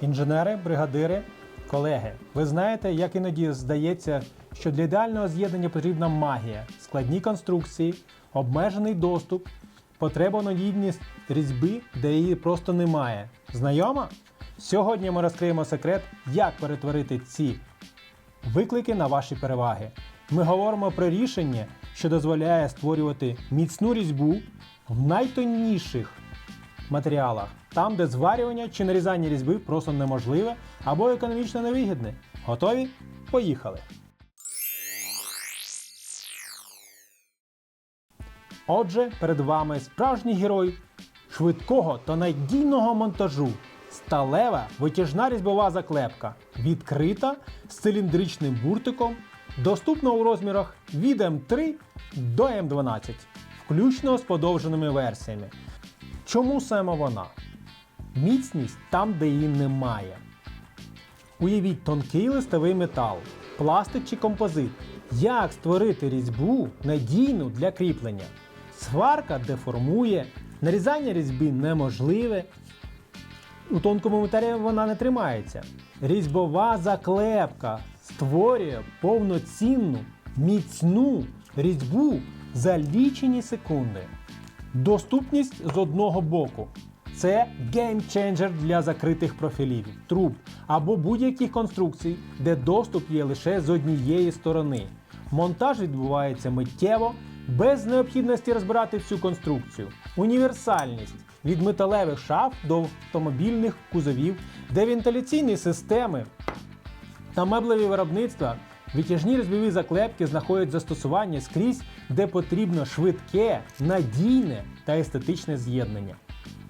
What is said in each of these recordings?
Інженери, бригадири, колеги, ви знаєте, як іноді здається, що для ідеального з'єднання потрібна магія, складні конструкції, обмежений доступ, потреба надійність різьби, де її просто немає. Знайома? Сьогодні ми розкриємо секрет, як перетворити ці виклики на ваші переваги. Ми говоримо про рішення, що дозволяє створювати міцну різьбу в найтонніших матеріалах, там, де зварювання чи нарізання різьби просто неможливе або економічно невигідне. Готові? Поїхали! Отже, перед вами справжній герой швидкого та надійного монтажу. Сталева витяжна різьбова заклепка, відкрита з циліндричним буртиком, доступна у розмірах від М3 до М12, включно з подовженими версіями. Чому саме вона? Міцність там, де її немає. Уявіть тонкий листовий метал, пластик чи композит. Як створити різьбу надійну для кріплення? Сварка деформує, нарізання різьби неможливе. У тонкому матеріалі вона не тримається. Різьбова заклепка створює повноцінну, міцну різьбу за лічені секунди. Доступність з одного боку. Це геймченджер для закритих профілів, труб або будь-яких конструкцій, де доступ є лише з однієї сторони. Монтаж відбувається миттєво, без необхідності розбирати всю конструкцію. Універсальність від металевих шаф до автомобільних кузовів, де вентиляційні системи та меблеві виробництва витяжні різьбові заклепки знаходять застосування скрізь, де потрібно швидке, надійне та естетичне з'єднання.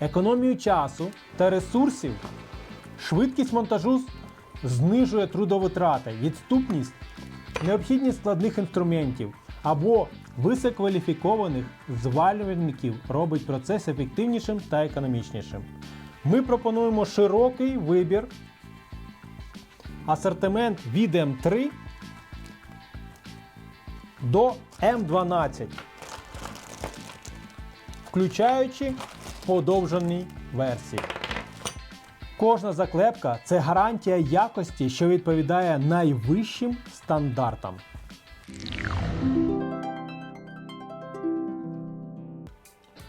Економію часу та ресурсів, швидкість монтажу знижує трудовитрати, відступність, необхідність складних інструментів або висококваліфікованих звалювальників робить процес ефективнішим та економічнішим. Ми пропонуємо широкий вибір асортимент від М3 до М12, включаючи подовжені версії. Кожна заклепка це гарантія якості, що відповідає найвищим стандартам.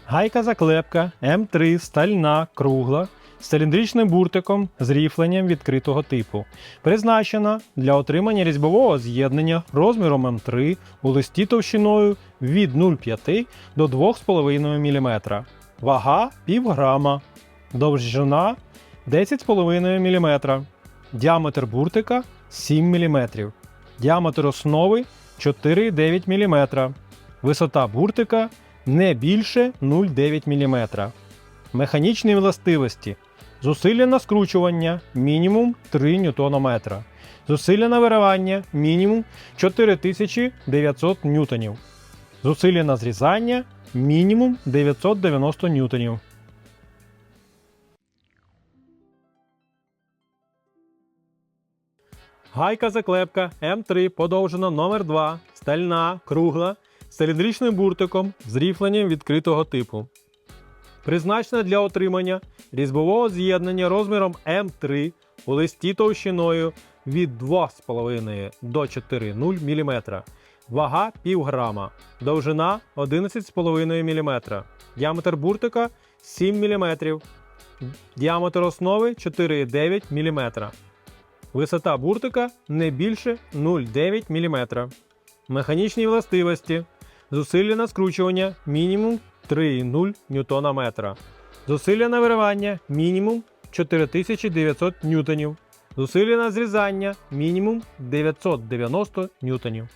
Гайка заклепка М3 стальна, кругла з циліндричним буртиком з ріфленням відкритого типу. Призначена для отримання різьбового з'єднання розміром М3 у листі товщиною від 0,5 до 2,5 мм. Вага 1,5 грама. Довжина 10,5 мм. Діаметр буртика 7 мм. Діаметр основи 4,9 мм. Висота буртика не більше 0,9 мм. Механічні властивості. Зусилля на скручування мінімум 3 Нм. Зусилля на виривання мінімум 4900 ньютонів. Зусилля на зрізання мінімум 990 ньютонів. Гайка заклепка М3 подовжена номер 2 стальна, кругла, з циліндричним буртиком з ріфленням відкритого типу. Призначена для отримання різьбового з'єднання розміром М3 у листі товщиною від 2,5 до 4,0 мм. Вага 1,5 грама. Довжина 11,5 мм. Діаметр буртика 7 мм. Діаметр основи 4,9 мм. Висота буртика не більше 0,9 мм. Механічні властивості. Зусилля на скручування мінімум 3,0 Нм. Зусилля на виривання мінімум 4900 ньютонів. Зусилля на зрізання мінімум 990 ньютонів.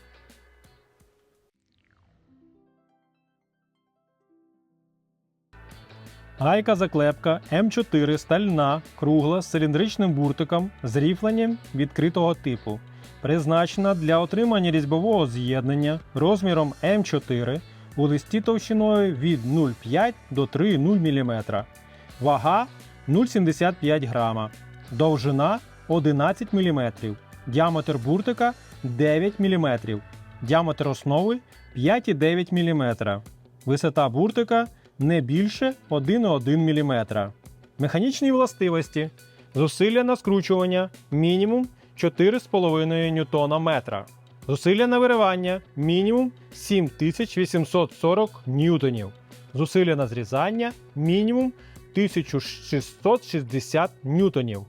Гайка заклепка М4 стальна, кругла з циліндричним буртиком з ріфленням відкритого типу. Призначена для отримання різьбового з'єднання розміром М4 у листі товщиною від 0,5 до 3,0 мм. Вага 0,75 грама. Довжина 11 мм. Діаметр буртика 9 мм. Діаметр основи 5,9 мм. Висота буртика не більше 1,1 мм. Механічні властивості. Зусилля на скручування мінімум 4,5 ньютона метра. Зусилля на виривання мінімум 7840 ньютонів. Зусилля на зрізання мінімум 1660 ньютонів.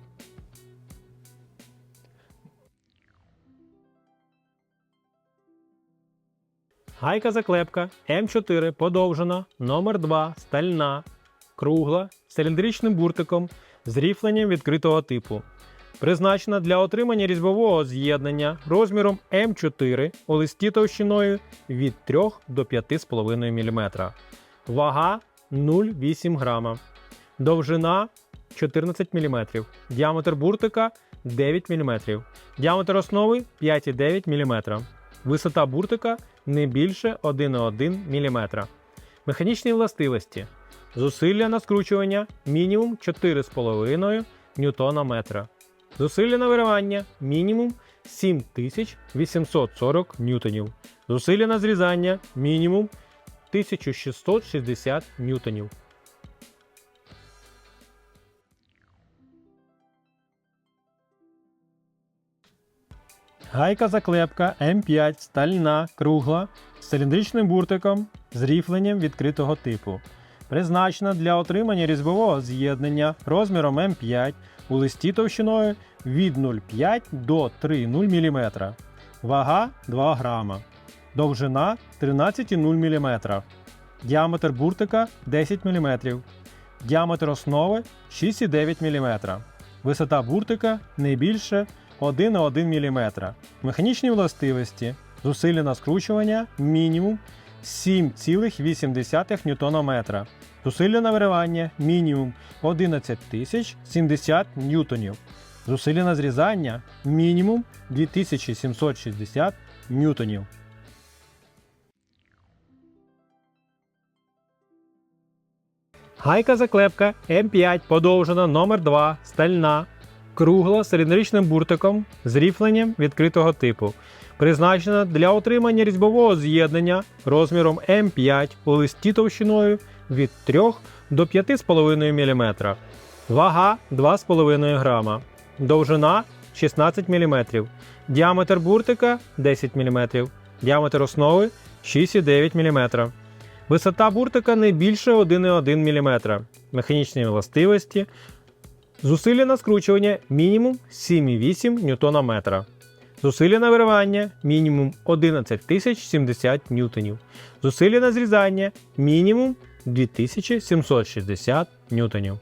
Гайка заклепка М4 подовжена, номер 2 стальна, кругла, з циліндричним буртиком з ріфленням відкритого типу. Призначена для отримання різьбового з'єднання розміром М4 у листі товщиною від 3 до 5,5 мм. Вага 0,8 грама. Довжина 14 мм. Діаметр буртика 9 мм. Діаметр основи 5,9 мм. Висота буртика не більше 1,1 мм. Механічні властивості. Зусилля на скручування мінімум 4,5 ньютона метра. Зусилля на виривання мінімум 7840 ньютонів. Зусилля на зрізання мінімум 1660 ньютонів. Гайка заклепка М5 стальна, кругла з циліндричним буртиком з ріфленням відкритого типу. Призначена для отримання різьбового з'єднання розміром М5 у листі товщиною від 0,5 до 3,0 мм. Вага 2 грама. Довжина 13,0 мм. Діаметр буртика 10 мм. Діаметр основи 6,9 мм. Висота буртика не більше 1,1 мм. Механічні властивості. Зусилля на скручування мінімум 7,8 Нм. Зусилля на виривання мінімум 11 тисяч 70 ньютонів. Зусилля на зрізання мінімум 2760 ньютонів. Гайка заклепка М5 подовжена номер 2 стальна, кругла з циліндричним буртиком з ріфленням відкритого типу. Призначена для отримання різьбового з'єднання розміром М5 у листі товщиною від 3 до 5,5 мм. Вага 2,5 грама. Довжина 16 мм. Діаметр буртика 10 мм. Діаметр основи 6,9 мм. Висота буртика не більше 1,1 мм. Механічні властивості. Зусилля на скручування мінімум 7,8 Нм. Зусилля на виривання мінімум 11 тисяч 70 ньютонів. Зусилля на зрізання мінімум 2760 ньютонів.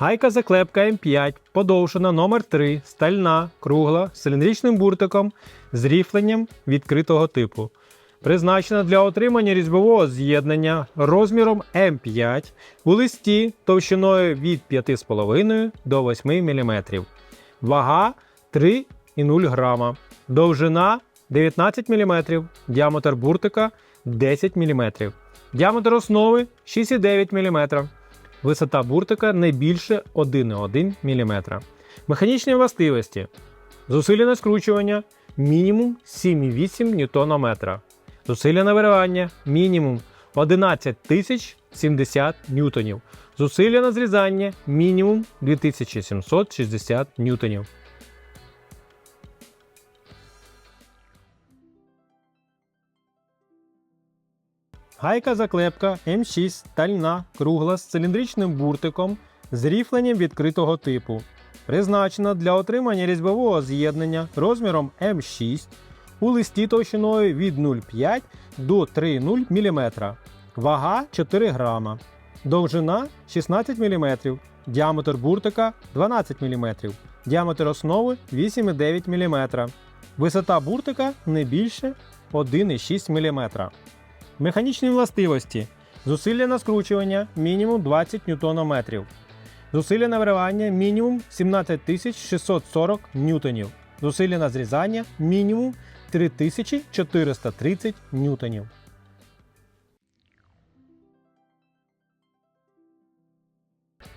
Гайка заклепка М5 подовжена номер 3 стальна, кругла з циліндричним буртиком з ріфленням відкритого типу. Призначена для отримання різьбового з'єднання розміром М5 у листі товщиною від 5,5 до 8 мм. Вага 3,0 грама. Довжина 19 мм. Діаметр буртика 10 мм. Діаметр основи 6,9 мм. Висота буртика не більше 1,1 мм. Механічні властивості. Зусилля скручування мінімум 7,8 Нм. Зусилля на виривання мінімум 11 тисяч 70 ньютонів. Зусилля на зрізання мінімум 2760 ньютонів. Гайка заклепка М6 стальна, кругла з циліндричним буртиком з ріфленням відкритого типу. Призначена для отримання різьбового з'єднання розміром М6 у листі товщиною від 0,5 до 3,0 мм. Вага 4 грама. Довжина 16 мм. Діаметр буртика 12 мм. Діаметр основи 8,9 мм. Висота буртика не більше 1,6 мм. Механічні властивості. Зусилля на скручування мінімум 20 Нм. Зусилля на виривання мінімум 17640 ньютонів. Зусилля на зрізання мінімум 3430 ньютонів.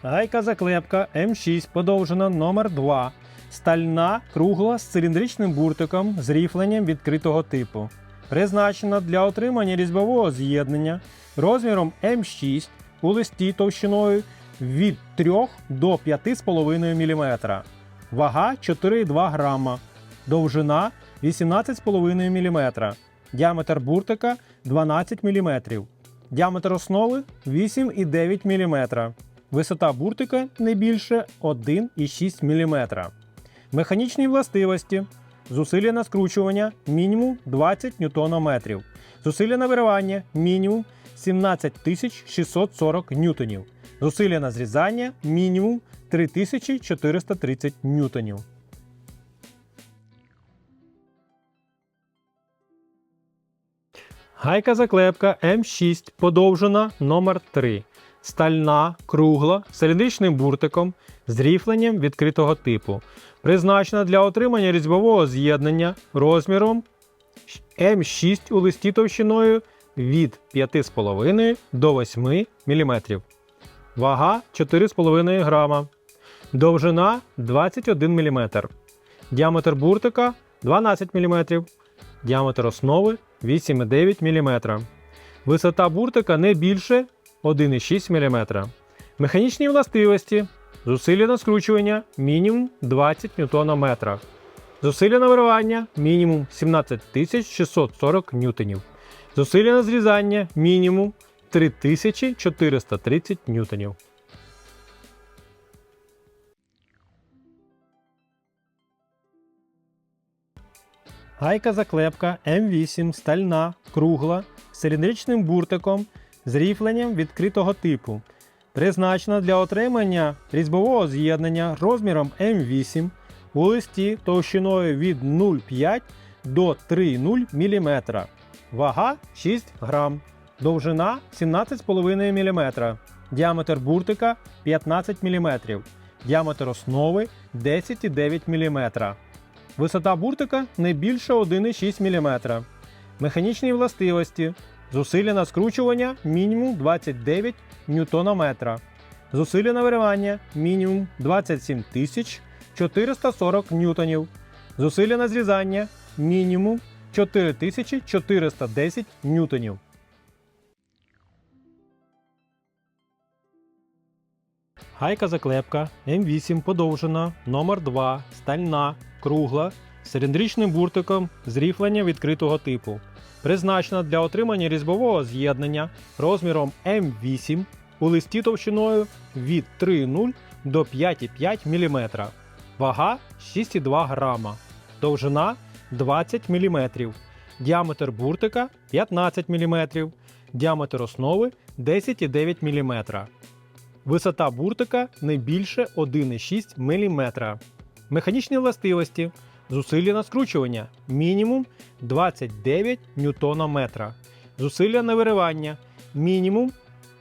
Гайка заклепка М6 подовжена номер 2 Стальна кругла з циліндричним буртиком з ріфленням відкритого типу. Призначена для отримання різьбового з'єднання розміром М6 у листі товщиною від 3 до 5,5 мм, вага 4,2 грама, довжина 18,5 мм, діаметр буртика 12 мм, діаметр основи 8,9 мм, висота буртика не більше 1,6 мм. Механічні властивості. Зусилля на скручування мінімум 20 Нм. Зусилля на виривання мінімум 17 640 ньютонів. Зусилля на зрізання мінімум 3430 ньютонів. Гайка заклепка М6 подовжена номер 3 Стальна, кругла, з циліндричним буртиком з ріфленням відкритого типу. Призначена для отримання різьбового з'єднання розміром М6 у листі товщиною від 5,5 до 8 мм. Вага 4,5 грама. Довжина 21 мм. Діаметр буртика 12 мм. Діаметр основи 8,9 мм. Висота буртика не більше 1,6 мм. Механічні властивості. Зусилля на скручування мінімум 20 Нм. Зусилля на виривання мінімум 17 640 ньютонів. Зусилля на зрізання мінімум 3430 ньютонів. Гайка заклепка М8 стальна, кругла, з циліндричним буртиком з ріфленням відкритого типу. Призначена для отримання різьбового з'єднання розміром М8 у листі товщиною від 0,5 до 3,0 мм. Вага 6 грам. Довжина 17,5 мм. Діаметр буртика 15 мм. Діаметр основи 10,9 мм. Висота буртика не більше 1,6 мм. Механічні властивості. Зусилля на скручування мінімум 29 Нм. Зусилля на виривання мінімум 27 440 ньютонів. Зусилля на зрізання мінімум 4410 ньютонів. Гайка заклепка М8 подовжена номер 2 стальна, кругла, з циліндричним буртиком з ріфлення відкритого типу. Призначена для отримання різьбового з'єднання розміром М8 у листі товщиною від 3,0 до 5,5 мм. Вага 6,2 грама. Довжина 20 мм. Діаметр буртика 15 мм. Діаметр основи 10,9 мм. Висота буртика не більше 1,6 мм. Механічні властивості. Зусилля на скручування мінімум 29 Нм. Зусилля на виривання мінімум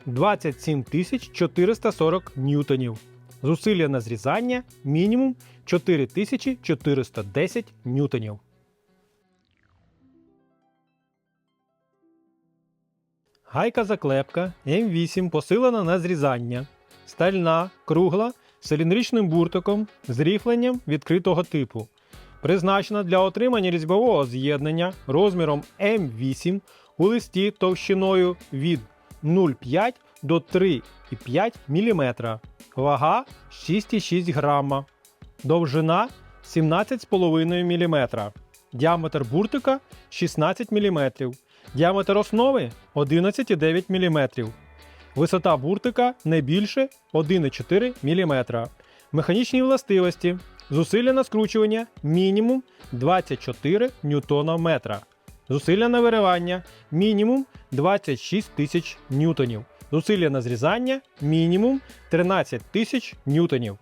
27 440 ньютонів. Зусилля на зрізання мінімум 4410 ньютонів. Гайка заклепка М8 посилена на зрізання. Стальна, кругла, з циліндричним буртиком з ріфленням відкритого типу. Призначена для отримання різьбового з'єднання розміром М8 у листі товщиною від 0,5 до 3,5 мм. Вага 6,6 грама. Довжина 17,5 мм. Діаметр буртика 16 мм. Діаметр основи 11,9 мм. Висота буртика не більше 1,4 мм. Механічні властивості. Зусилля на скручування мінімум 24 Нм. Зусилля на виривання мінімум 26 тисяч ньютонів. Зусилля на зрізання мінімум 13 тисяч ньютонів.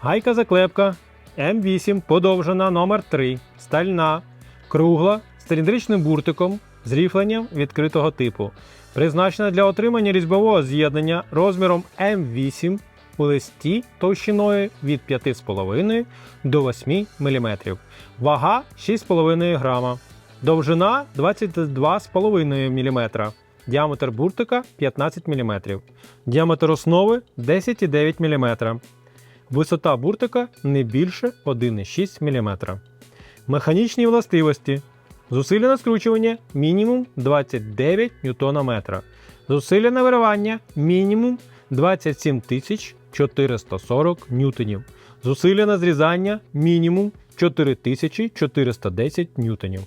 Гайка заклепка М8 подовжена номер 3 стальна, кругла з циліндричним буртиком з ріфленням відкритого типу. Призначена для отримання різьбового з'єднання розміром М8 у листі товщиною від 5,5 до 8 мм. Вага 6,5 грама. Довжина 22,5 мм. Діаметр буртика 15 мм. Діаметр основи 10,9 мм. Висота буртика не більше 1,6 мм. Механічні властивості. Зусилля на скручування мінімум 29 Нм. Зусилля на виривання мінімум 27 440 ньютонів. Зусилля на зрізання мінімум 4410 ньютонів.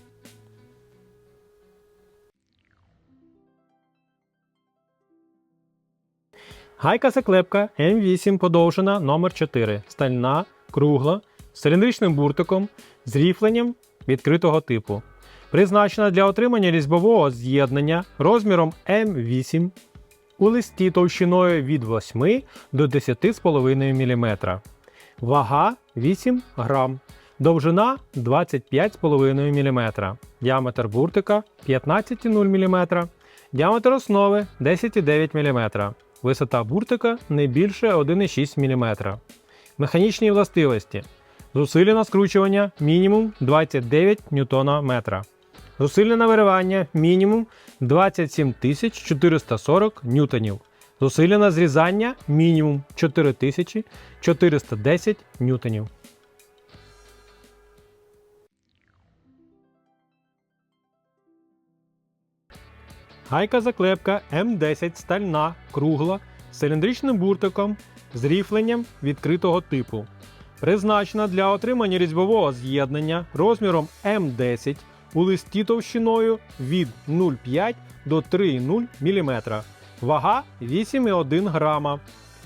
Гайка заклепка М8 подовжена номер 4 стальна, кругла, з циліндричним буртиком, з ріфленням відкритого типу. Призначена для отримання різьбового з'єднання розміром М8 у листі товщиною від 8 до 10,5 мм. Вага 8 грам. Довжина 25,5 мм. Діаметр буртика 15,0 мм. Діаметр основи 10,9 мм. Висота буртика не більше 1,6 мм. Механічні властивості. Зусилля на скручування мінімум 29 Нм. Зусилля на виривання мінімум 27 440 ньютонів. Зусилля на зрізання мінімум 4410 ньютонів. Гайка заклепка М10 стальна, кругла, з циліндричним буртиком, з ріфленням відкритого типу. Призначена для отримання різьбового з'єднання розміром М10 у листі товщиною від 0,5 до 3,0 мм. Вага 8,1 грама.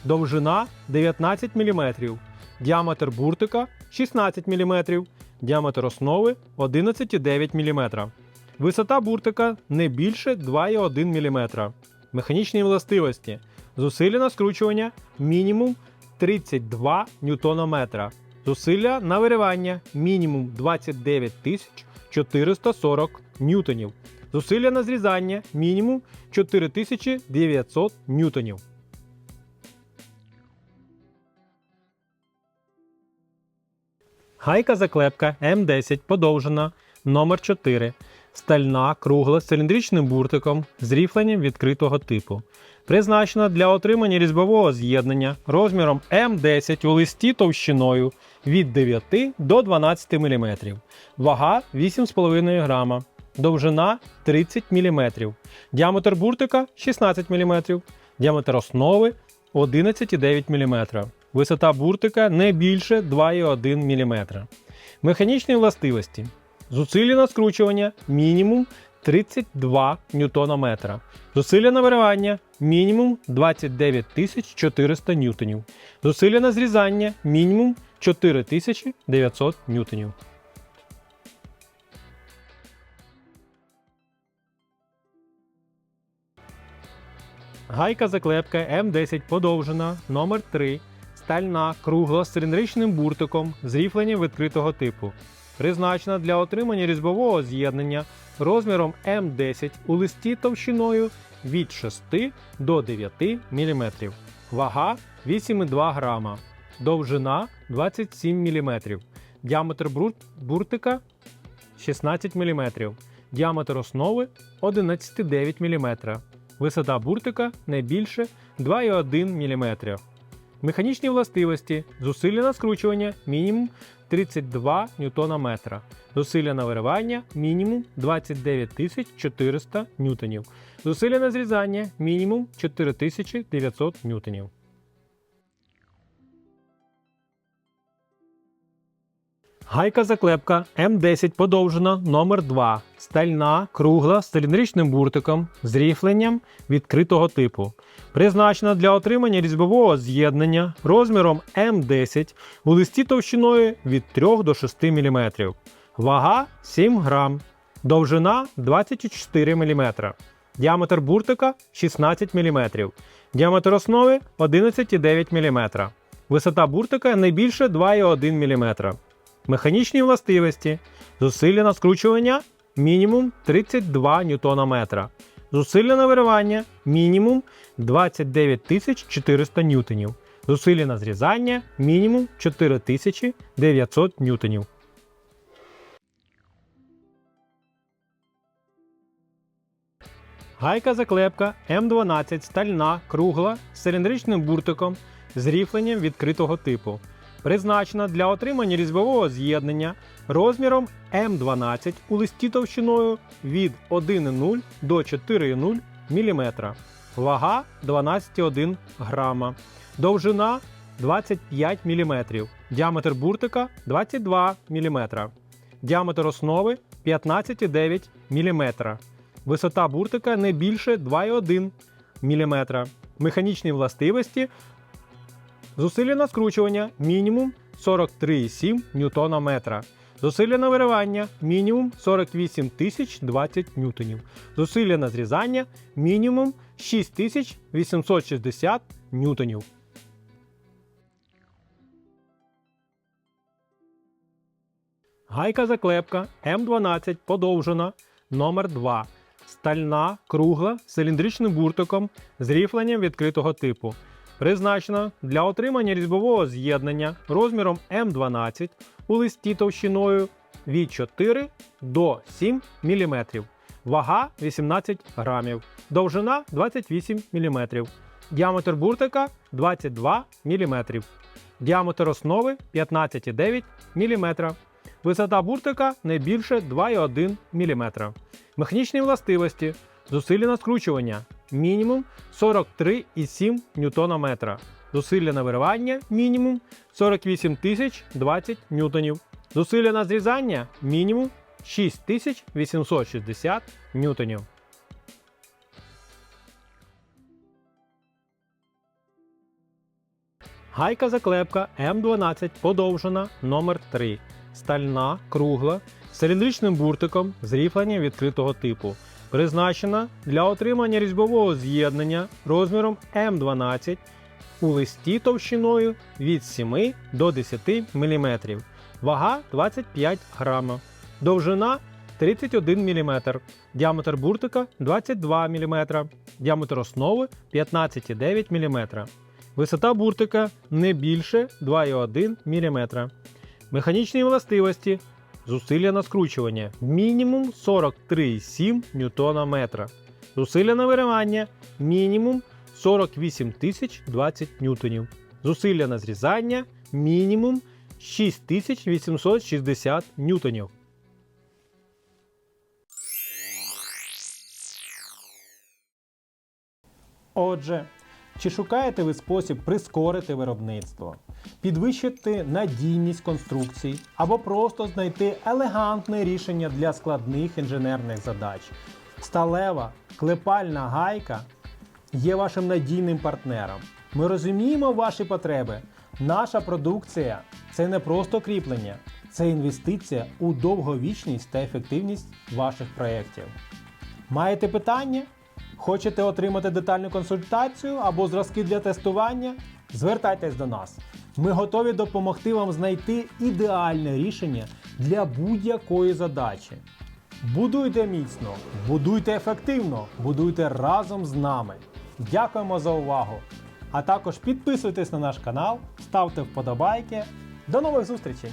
Довжина 19 мм. Діаметр буртика 16 мм. Діаметр основи 11,9 мм. Висота буртика не більше 2,1 мм. Механічні властивості. Зусилля на скручування мінімум 32 Нм. Зусилля на виривання мінімум 29 440 ньютонів. Зусилля на зрізання мінімум 4900 ньютонів. Гайка заклепка М10 подовжена номер 4 стальна, кругла з циліндричним буртиком з ріфленням відкритого типу. Призначена для отримання різьбового з'єднання розміром М10 у листі товщиною від 9 до 12 мм. Вага 8,5 грама. Довжина 30 мм. Діаметр буртика 16 мм. Діаметр основи 11,9 мм. Висота буртика не більше 2,1 мм. Механічні властивості. Зусилля на скручування мінімум 32 Нм. Зусилля на виривання мінімум 29 400 ньютонів. Зусилля на зрізання мінімум 4900 ньютонів. Гайка заклепка М10 подовжена номер 3 стальна, кругла з циліндричним буртиком з ріфленням відкритого типу. Призначена для отримання різьбового з'єднання розміром М10 у листі товщиною від 6 до 9 мм. Вага 8,2 грама. Довжина 27 мм. Діаметр буртика 16 мм. Діаметр основи 11,9 мм. Висота буртика не більше 2,1 мм. Механічні властивості. Зусилля на скручування мінімум 32 метра Зусилля на виривання мінімум 29 400 ньютонів. Зусилля на зрізання мінімум 4900 ньютонів. Гайка заклепка М10 подовжена номер 2 стальна, кругла з циліндричним буртиком з ріфленням відкритого типу. Призначена для отримання різьбового з'єднання розміром М10 у листі товщиною від 3 до 6 мм. Вага 7 грам. Довжина 24 мм. Діаметр буртика 16 мм. Діаметр основи 11,9 мм. Висота буртика не більше 2,1 мм. Механічні властивості. Зусилля на скручування мінімум 32 Нм. Зусилля на виривання мінімум 29 400 ньютонів. Зусилля на зрізання мінімум 4900 ньютонів. Гайка заклепка М12 стальна, кругла з циліндричним буртиком з ріфленням відкритого типу. Призначена для отримання різьбового з'єднання розміром М12 у листі товщиною від 1,0 до 4,0 мм. Вага 12,1 грама. Довжина 25 мм. Діаметр буртика 22 мм. Діаметр основи 15,9 мм. Висота буртика не більше 2,1 мм. Механічні властивості Зусилля на скручування мінімум 43,7 Нм. Зусилля на виривання мінімум 48 тисяч 20 ньютонів. Зусилля на зрізання мінімум 6860 ньютонів. Гайка заклепка М12 подовжена номер 2 Стальна, кругла з циліндричним буртиком з ріфленням відкритого типу. Призначена для отримання різьбового з'єднання розміром М12 у листі товщиною від 4 до 7 мм. Вага 18 грамів. Довжина 28 мм. Діаметр буртика 22 мм. Діаметр основи 15,9 мм. Висота буртика не більше 2,1 мм. Механічні властивості. Зусилля на скручування мінімум 43,7 Нм. Зусилля на виривання мінімум 48 тисяч 20 ньютонів. Зусилля на зрізання мінімум 6860 ньютонів. Гайка заклепка М12 подовжена номер 3 Стальна, кругла, з циліндричним буртиком з ріфленням відкритого типу. Призначена для отримання різьбового з'єднання розміром М12 у листі товщиною від 7 до 10 мм. Вага 25 грама. Довжина 31 мм. Діаметр буртика 22 мм. Діаметр основи 15,9 мм. Висота буртика не більше 2,1 мм. Механічні властивості. Зусилля на скручування мінімум 43,7 Нм. Зусилля на виривання мінімум 48 тисяч 20 ньютонів. Зусилля на зрізання мінімум 6860 ньютонів. Отже, чи шукаєте ви спосіб прискорити виробництво, підвищити надійність конструкцій або просто знайти елегантне рішення для складних інженерних задач? Сталева клепальна гайка є вашим надійним партнером. Ми розуміємо ваші потреби. Наша продукція це не просто кріплення, це інвестиція у довговічність та ефективність ваших проєктів. Маєте питання? Хочете отримати детальну консультацію або зразки для тестування? Звертайтесь до нас. Ми готові допомогти вам знайти ідеальне рішення для будь-якої задачі. Будуйте міцно, будуйте ефективно, будуйте разом з нами. Дякуємо за увагу! А також підписуйтесь на наш канал, ставте вподобайки. До нових зустрічей!